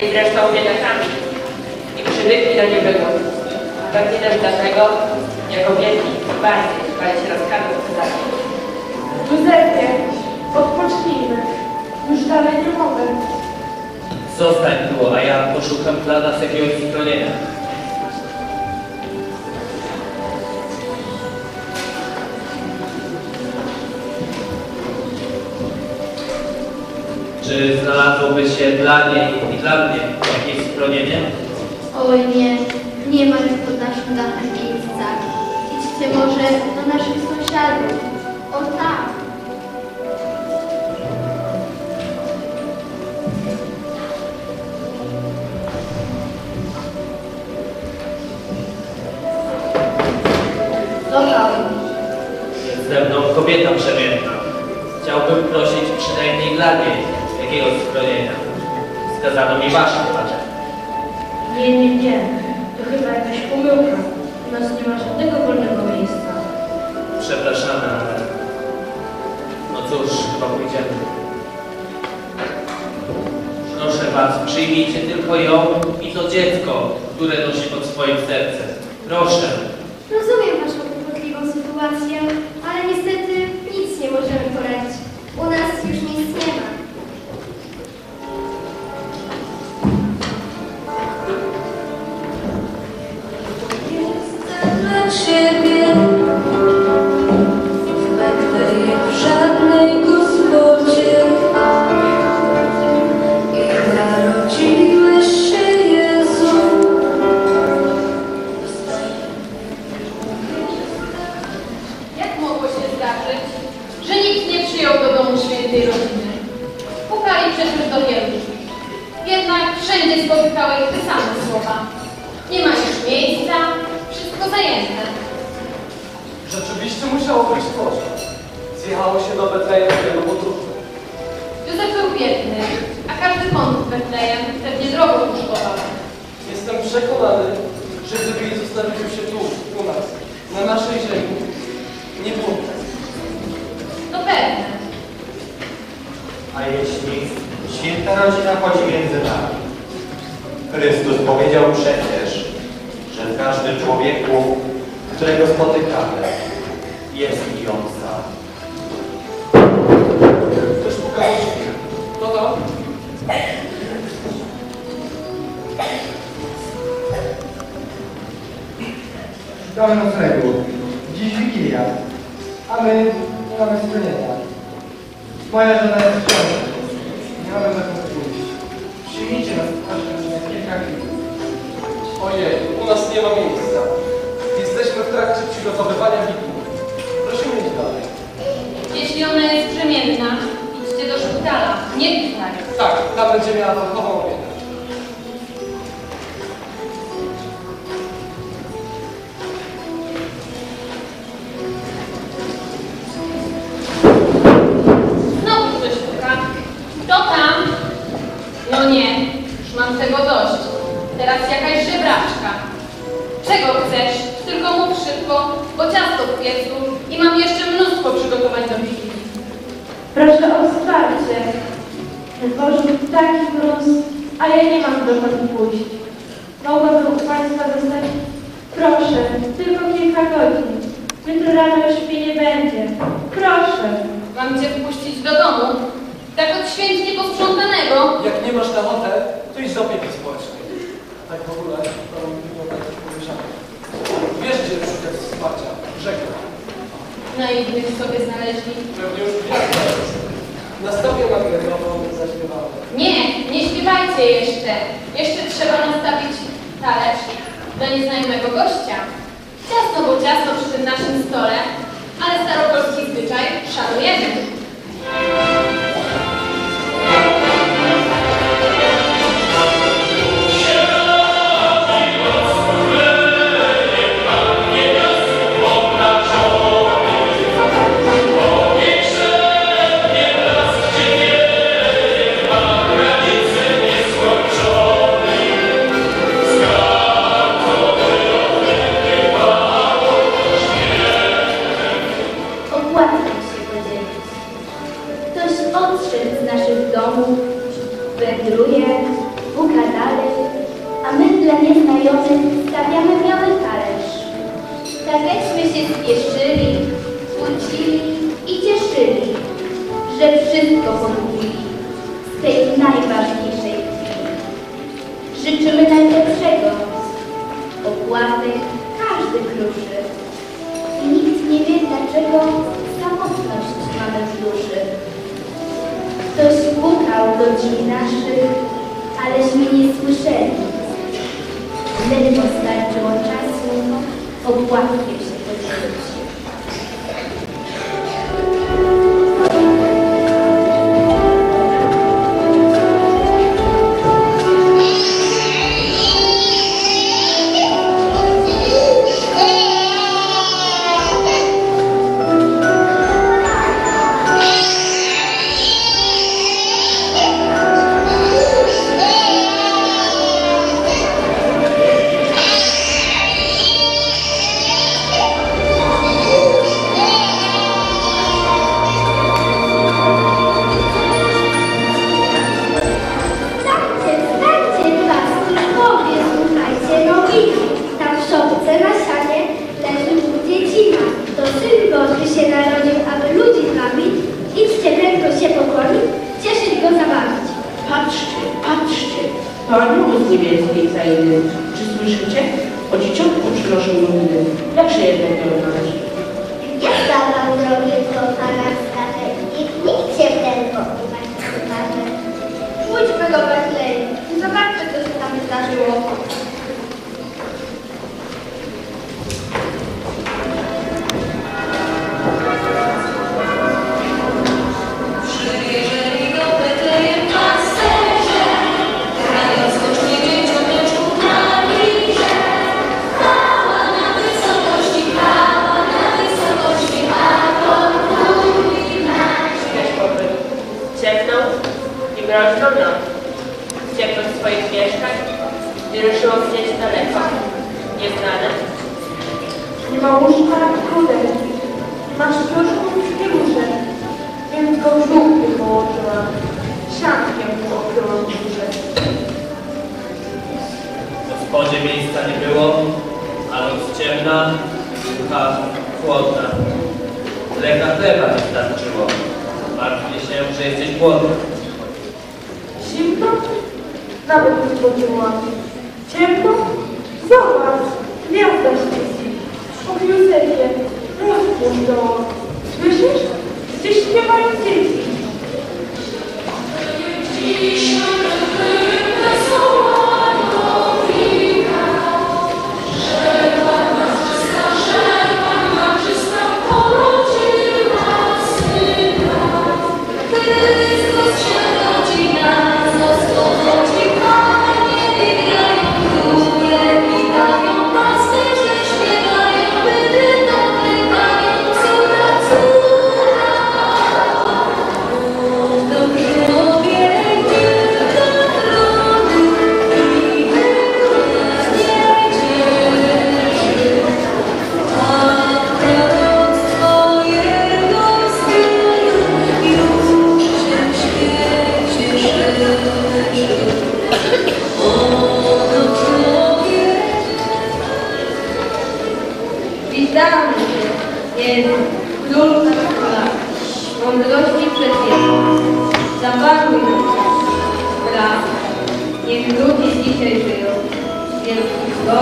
byli zresztą biedakami i przywykli do niewygodów. Pewnie też dlatego, jako biedni, bardziej bali się rozkazu cesarza. Józefie, odpocznijmy. Już dalej nie mogę. Zostań tu, a ja poszukam dla nas jakiegoś schronienia. Czy znalazłoby się dla niej i dla mnie jakieś schronienie? Oj nie, nie ma już pod naszym dachem miejsca. Idźcie może do naszych sąsiadów. O tak. No tak. Ze mną kobieta przemienna. Chciałbym prosić przynajmniej dla niej jakiegoś schronienia. Wskazano mi wasze twarze. Nie, nie, nie. To chyba jakaś pomyłka. U nas nie ma żadnego wolnego miejsca. Przepraszamy, ale... No cóż, chyba pójdziemy. Proszę was, przyjmijcie tylko ją i to dziecko, które nosi pod swoim sercem. Proszę. Że nikt nie przyjął do domu świętej rodziny? Pukali przecież do wielu. Jednak wszędzie spotykały ich te same słowa. Nie ma już miejsca, wszystko zajęte. Rzeczywiście musiało być tłoczne. Zjechało się do Betlejem wielu podróży. Józef był biedny, a każdy kąt w Betlejem pewnie drogo kosztował. Jestem przekonany, że gdyby Jezus narodził się święta rodzina chodzi między nami? Chrystus powiedział przecież, że w każdym człowieku, którego spotykamy, jest i on sam. Też pokazać drzwi. No to? Szukamy noclegu. Dziś Wigilia, a my nie mamy schronienia. Moja żona jest w ciąży. Nie ma miejsca. Jesteśmy w trakcie przygotowywania Wigilii. Prosimy iść dalej. Jeśli ona jest brzemienna, idźcie do szpitala, nie tutaj. Tak, tam będzie miała fachową a ja nie mam dokąd pójść. Mogłabym u Państwa zostać? Proszę, tylko kilka godzin. Jutro rano już mnie nie będzie. Proszę. Mam cię wpuścić do domu? Tak od święć nieposprzątanego. Jak nie masz na ochotę, to idź do opieki społecznej. A tak w ogóle, to wygląda coś pomieszane. Wiesz, gdzie szukać wsparcia. Żegnam. Naiwnych sobie znaleźli. Pewnie już wiesz. Nastawię na grę, zaśpiewamy. Nie, jeszcze. Jeszcze trzeba nastawić talerz dla nieznajomego gościa. Ciasno bo ciasno przy tym naszym stole, ale staropolski zwyczaj szanujemy. Takeśmy się spieszyli, kłócili i cieszyli, że wszystko pomówili z tej najważniejszej chwili. Życzymy najlepszego, opłatek każdy kruszy. I nikt nie wie, dlaczego samotność mamy w duszy. Ktoś pukał drzwi naszych, aleśmy nie słyszeli. Opłatkiem się Patrzcie, patrzcie, to anioły z niebieskiej krainy. Czy słyszycie? O dzieciątku przynoszą nowiny. Jakże jednak nie odnaleźć? Nie wam drogi do Pana i nikt się nie każe. Pójdźmy do Betlejem i zobaczmy, co się tam zdarzyło. Go żółty położyłam. Siatkiem mu okryłam górze. W gospodzie miejsca nie było, a noc ciemna, sucha, chłodna. Mleka chleba nie starczyło. Martwię się, że jesteś głodny. Zimno? Nawet nie spodziewałam. Ciemno? Zobacz, gwiazda świeci. Och, Józefie, rozpuść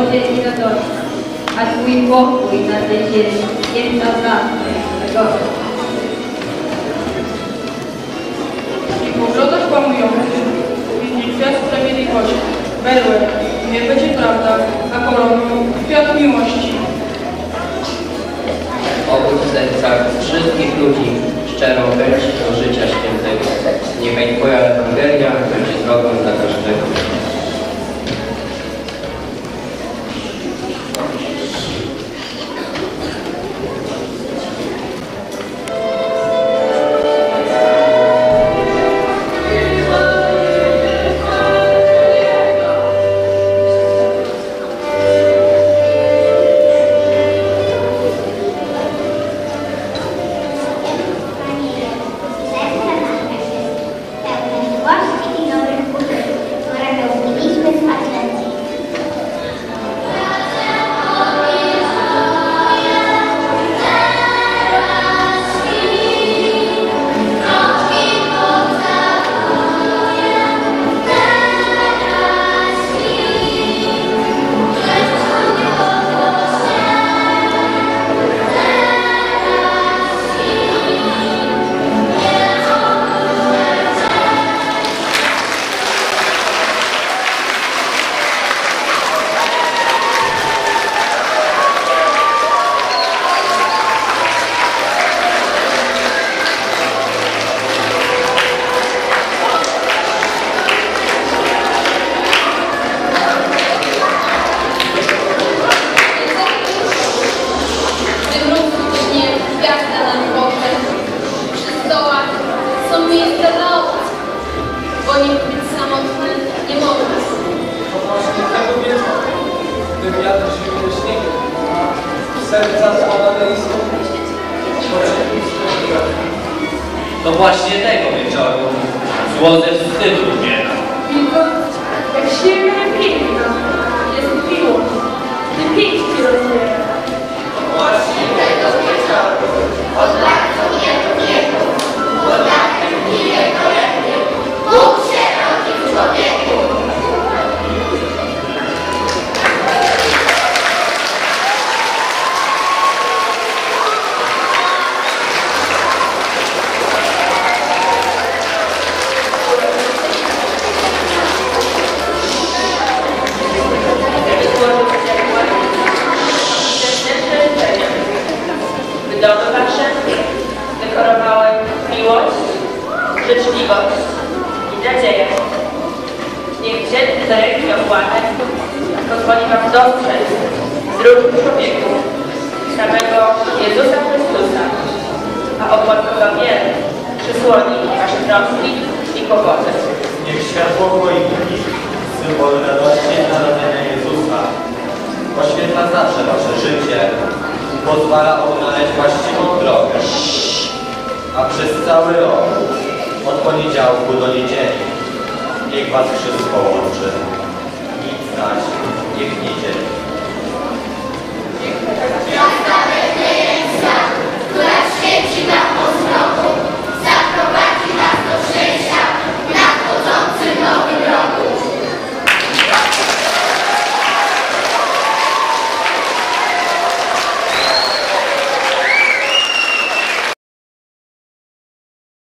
zgodzie i radości, a Twój pokój na tej ziemi niech zawracnie tego. I widzi kwiat sprawiedliwości, berłę, niech będzie prawda, a koroną kwiat miłości. Obudź w sercach wszystkich ludzi szczerą chęć do życia świętego. Niechaj Twoja Ewangelia będzie drogą dla każdego. Serca swojego To właśnie tego wieczoru zło ze wstydu umiera. Tylko jak siebie piękna jest miłość, gdy pięści rozwiera. Ręki opłatek pozwoli wam dostrzec drugim człowieku samego Jezusa Chrystusa, a opłatkowa wiele przysłoni wasze troski i kłopoty. Niech światło choinki, symbol radości narodzenia Jezusa, oświetla zawsze wasze życie pozwala odnaleźć właściwą drogę. A przez cały rok, od poniedziałku do niedzieli, was wszystko łączy. Nic zaś niech nie dzieli.